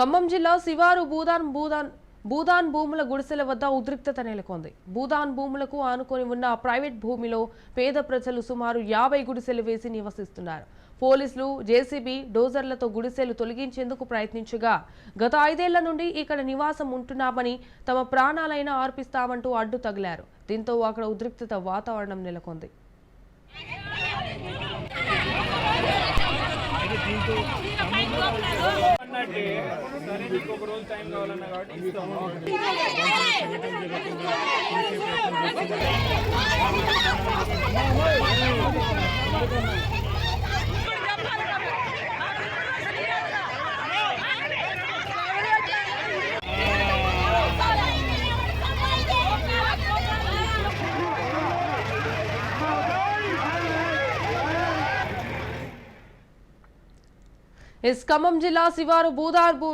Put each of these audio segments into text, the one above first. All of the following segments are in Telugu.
ఖమ్మం జిల్లా శివారు భూదాన్ భూదాన్ భూదాన్ భూముల గుడిసెల వద్ద ఉద్రిక్తత నెలకొంది. భూదాన్ భూములకు ఆనుకొని ఉన్న ప్రైవేట్ భూమిలో పేద ప్రజలు సుమారు యాభై గుడిసెలు వేసి నివసిస్తున్నారు. పోలీసులు జేసీబీ డోజర్లతో గుడిసెలు తొలగించేందుకు ప్రయత్నించగా గత ఐదేళ్ళ నుండి ఇక్కడ నివాసం ఉంటున్నామని తమ ప్రాణాలైనా అర్పిస్తామంటూ అడ్డు తగిలారు. దీంతో అక్కడ ఉద్రిక్తత వాతావరణం నెలకొంది. అన్నట్టే సరే నీకు ఒక రోజు టైం కావాలన్నా కాబట్టి ఇస్తాము ఎస్ ఖమ్మం జిల్లా శివారు భూదాన్ భూ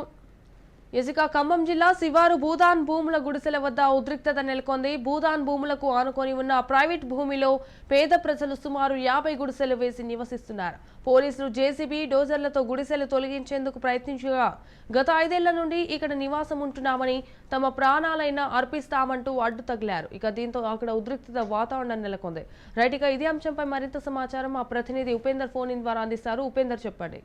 ఇసుక ఖమ్మం జిల్లా శివారు భూదాన్ భూముల గుడిసెల వద్ద ఉద్రిక్తత నెలకొంది భూదాన్ భూములకు ఆనుకొని ఉన్న ప్రైవేట్ భూమిలో పేద ప్రజలు సుమారు యాభై గుడిసెలు వేసి నివసిస్తున్నారు పోలీసులు జేసీబీ డోజర్లతో గుడిసెలు తొలగించేందుకు ప్రయత్నించగా గత ఐదేళ్ళ నుండి ఇక్కడ నివాసం ఉంటున్నామని తమ ప్రాణాలైనా అర్పిస్తామంటూ అడ్డు తగిలారు. ఇక దీంతో అక్కడ ఉద్రిక్తత వాతావరణం నెలకొంది. రైట్ ఇక ఇదే అంశంపై మరింత సమాచారం మా ప్రతినిధి ఉపేందర్ ఫోన్ ఇన్ ద్వారా అందిస్తారు. ఉపేందర్ చెప్పండి.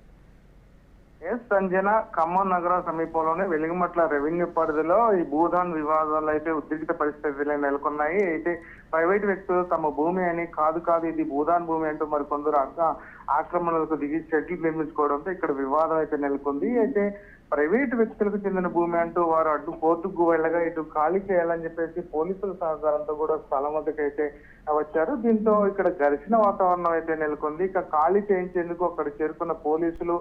ఎస్ సంజన ఖమ్మం నగర సమీపంలోని వెలుగుమట్ల రెవెన్యూ పరిధిలో ఈ భూదాన్ వివాదాలు అయితే ఉద్రిక్త పరిస్థితులు నెలకొన్నాయి. అయితే ప్రైవేట్ వ్యక్తులు తమ భూమి అని కాదు కాదు ఇది భూదాన్ భూమి అంటూ మరి కొందరు ఆక్ర- ఆక్రమణలకు దిగి చెట్లు నిర్మించుకోవడంతో ఇక్కడ వివాదం అయితే నెలకొంది. అయితే ప్రైవేట్ వ్యక్తులకు చెందిన భూమి అంటూ వారు అడ్డు కోర్టుకు వెళ్ళగా ఇటు ఖాళీ చేయాలని చెప్పేసి పోలీసుల సహకారంతో కూడా స్థలం వద్దకు అయితే వచ్చారు. దీంతో ఇక్కడ ఘర్షణ వాతావరణం అయితే నెలకొంది. ఇక ఖాళీ చేయించేందుకు అక్కడ చేరుకున్న పోలీసులు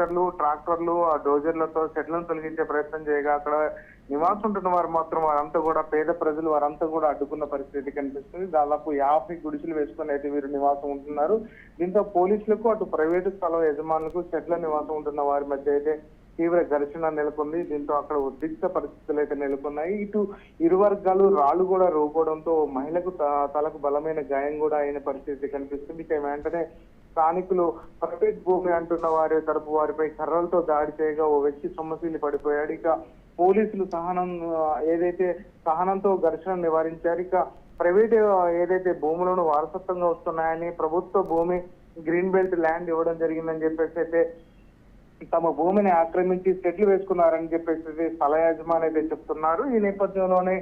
ఎక్స్కావేటర్లు ట్రాక్టర్లు ఆ డోజర్లతో చెట్లను తొలగించే ప్రయత్నం చేయగా అక్కడ నివాసం ఉంటున్న వారు మాత్రం వారంతా కూడా పేద ప్రజలు వారంతా కూడా అడ్డుకున్న పరిస్థితి కనిపిస్తుంది. దాదాపు యాభై గుడిసెలు వేసుకుని అయితే వీరు నివాసం ఉంటున్నారు. దీంతో పోలీసులకు అటు ప్రైవేటు స్థలం యజమానులకు చెట్ల నివాసం ఉంటున్న వారి మధ్య అయితే తీవ్ర ఘర్షణ నెలకొంది. దీంతో అక్కడ ఉద్రిక్త పరిస్థితులు అయితే నెలకొన్నాయి. ఇటు ఇరు వర్గాలు రాళ్ళు కూడా రూపడంతో మహిళకు త- తలకు బలమైన గాయం కూడా అయిన పరిస్థితి కనిపిస్తుంది. ఇక వెంటనే స్థానికులు ప్రైవేట్ భూమి అంటున్న వారి తరపు వారిపై కర్రలతో దాడి చేయగా ఓ వ్యక్తి సొమ్మసీలి పడిపోయాడు. ఇక పోలీసులు సహనం ఏదైతే సహనంతో ఘర్షణ నివారించారు ఇక ప్రైవేట్ ఏదైతే భూములను వారసత్వంగా వస్తున్నాయని ప్రభుత్వ భూమి గ్రీన్ బెల్ట్ ల్యాండ్ ఇవ్వడం జరిగిందని చెప్పేసి అయితే తమ భూమిని ఆక్రమించి సెట్లు వేసుకున్నారని చెప్పేసి స్థల యజమాని అయితే చెప్తున్నారు. ఈ నేపథ్యంలోనే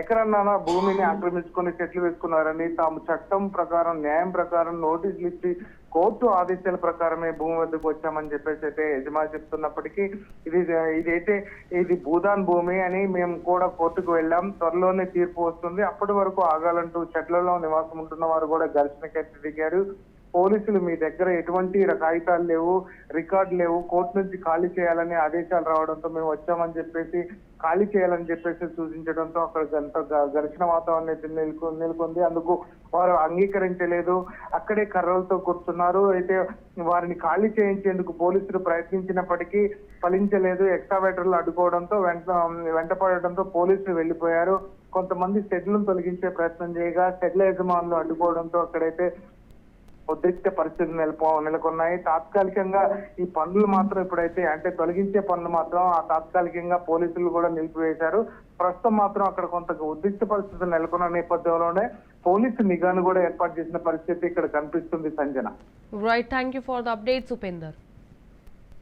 ఎక్కడన్నా భూమిని ఆక్రమించుకొని చెట్లు వేసుకున్నారని తాము చట్టం ప్రకారం న్యాయం ప్రకారం నోటీసులు ఇచ్చి కోర్టు ఆదేశాల ప్రకారమే భూమి వద్దకు వచ్చామని చెప్పేసి అయితే యజమాని చెప్తున్నప్పటికీ ఇది ఇదైతే ఇది భూదాన్ భూమి అని మేము కూడా కోర్టుకు వెళ్ళాం. త్వరలోనే తీర్పు వస్తుంది. అప్పటి వరకు ఆగాలంటూ చెట్లలో నివాసం ఉంటున్న వారు కూడా ఘర్షణకైతే దిగారు. పోలీసులు మీ దగ్గర ఎటువంటి కాగితాలు లేవు రికార్డు లేవు కోర్టు నుంచి ఖాళీ చేయాలని ఆదేశాలు రావడంతో మేము వచ్చామని చెప్పేసి ఖాళీ చేయాలని చెప్పేసి సూచించడంతో అక్కడ ఎంత గ- ఘర్షణ వాతావరణం అయితే నెలకొ నెలకొంది. అందుకు వారు అంగీకరించలేదు. అక్కడే కర్రలతో కూర్చున్నారు అయితే వారిని ఖాళీ చేయించేందుకు పోలీసులు ప్రయత్నించినప్పటికీ ఫలించలేదు. ఎక్స్ట్రావేటర్లు అడ్డుకోవడంతో వెంట వెంటపడడంతో పోలీసులు వెళ్ళిపోయారు కొంతమంది షెడ్లను తొలగించే ప్రయత్నం చేయగా షెడ్ల యజమానులు అడ్డుకోవడంతో అక్కడైతే ఉద్రిక్త పరిస్థితులు నెలకొ నెలకొన్నాయి. తాత్కాలికంగా ఈ పనులు మాత్రం ఇప్పుడైతే అంటే తొలగించే పనులు మాత్రం ఆ తాత్కాలికంగా పోలీసులు కూడా నిలిపివేశారు. ప్రస్తుతం మాత్రం అక్కడ కొంత ఉద్రిక్త పరిస్థితులు నెలకొన్న నేపథ్యంలోనే పోలీసు నిఘాను కూడా ఏర్పాటు చేసిన పరిస్థితి ఇక్కడ కనిపిస్తుంది Sanjana. Right thank you for the updates Upender.